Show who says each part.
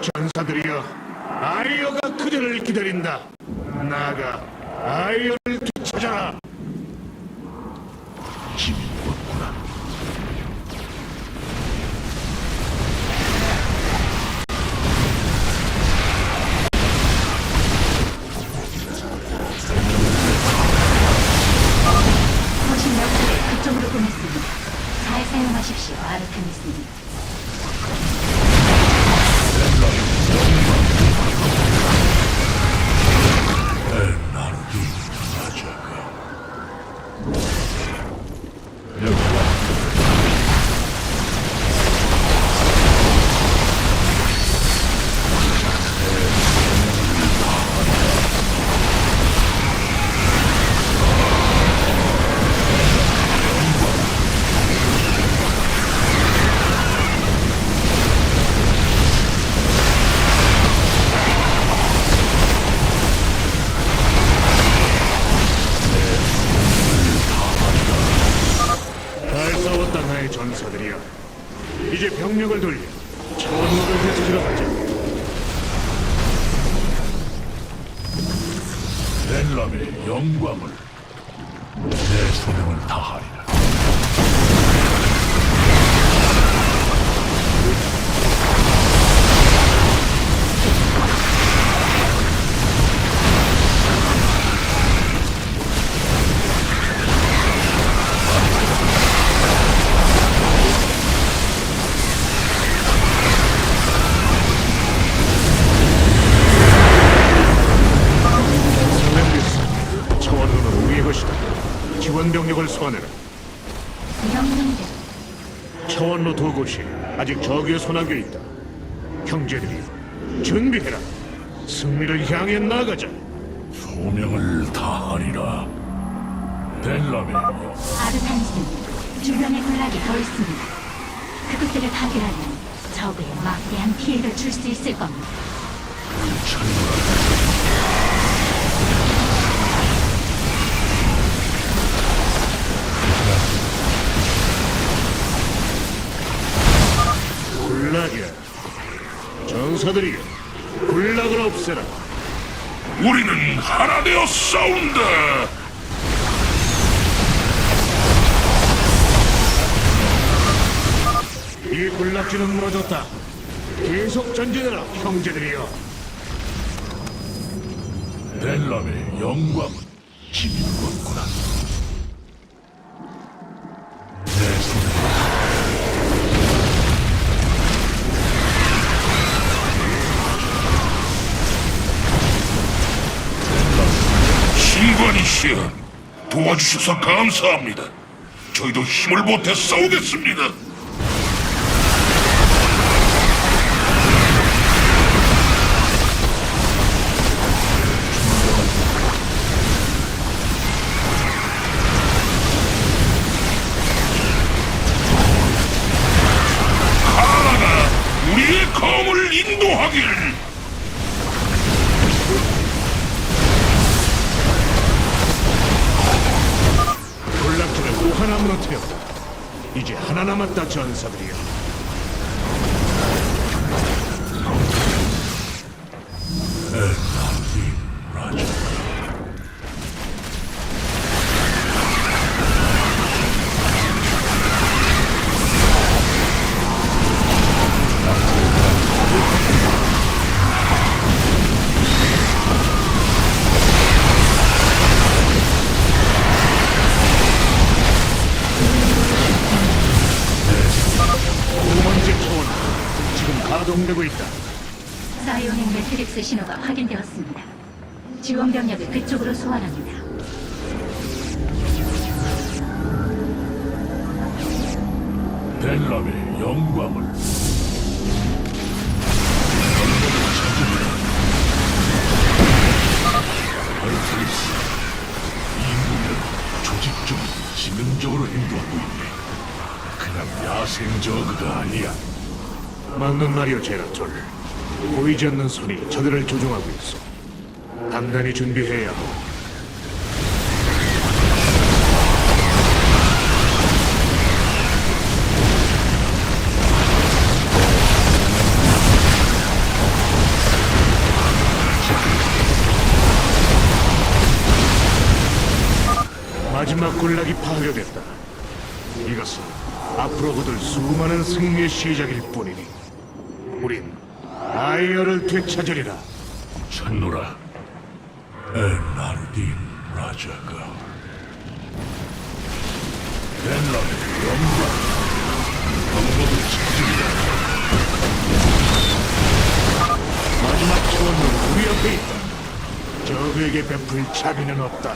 Speaker 1: 전사들이여 아이어가 그대를 기다린다. 나가 아이어를 되찾아라 나의 전사들이여. 이제 병력을 돌려 천국을 되찾으러 가자.
Speaker 2: 벨람의 영광을
Speaker 1: 것이다. 지원 병력을 소환해라.
Speaker 3: 명령대로.
Speaker 1: 차원로 두 곳이 아직 적의 손아귀에 있다. 형제들이여 준비해라. 승리를 향해 나가자.
Speaker 2: 소명을 다하리라. 영
Speaker 3: 아르타니스님, 주변에 군락이 더 있습니다. 그것들을 파괴하면 적에 막대한 피해를 줄 수 있을 겁니다.
Speaker 2: 찬란한
Speaker 1: 전사들이여 군락을 없애라
Speaker 2: 우리는 하나 되어 싸운다.
Speaker 1: 이 군락지는 무너졌다 계속 전진해라 형제들이여
Speaker 2: 벨람의 영광은 힘이 없구나. 신관이시여 도와주셔서 감사합니다. 저희도 힘을 보태 싸우겠습니다. 하나가 우리의 검을 인도하길.
Speaker 1: 무너뜨렸다 이제 하나 남았다 전사들이여 가동되고 있다
Speaker 3: 사이오닉 매트릭스 신호가 확인되었습니다. 지원 병력을 그쪽으로 소환합니다.
Speaker 2: 벨람의 영광을 조직적으로 지능적으로 행동하고 있네 그냥 야생 저그가 아니야
Speaker 1: 맞는 말이오 제라톨. 보이지 않는 손이 저들을 조종하고 있어. 단단히 준비해야 하고. 마지막 군락이 파괴됐다. 이것은 앞으로 거둘 수많은 승리의 시작일 뿐이니. 우린 아이어를 되찾으리라.
Speaker 2: 찾노라. 에나르딘 라자가. 벤라의 영광. 방법을 찾으리라.
Speaker 1: 마지막 차원은 우리 옆에 있다. 적에게 베풀 자비는 없다.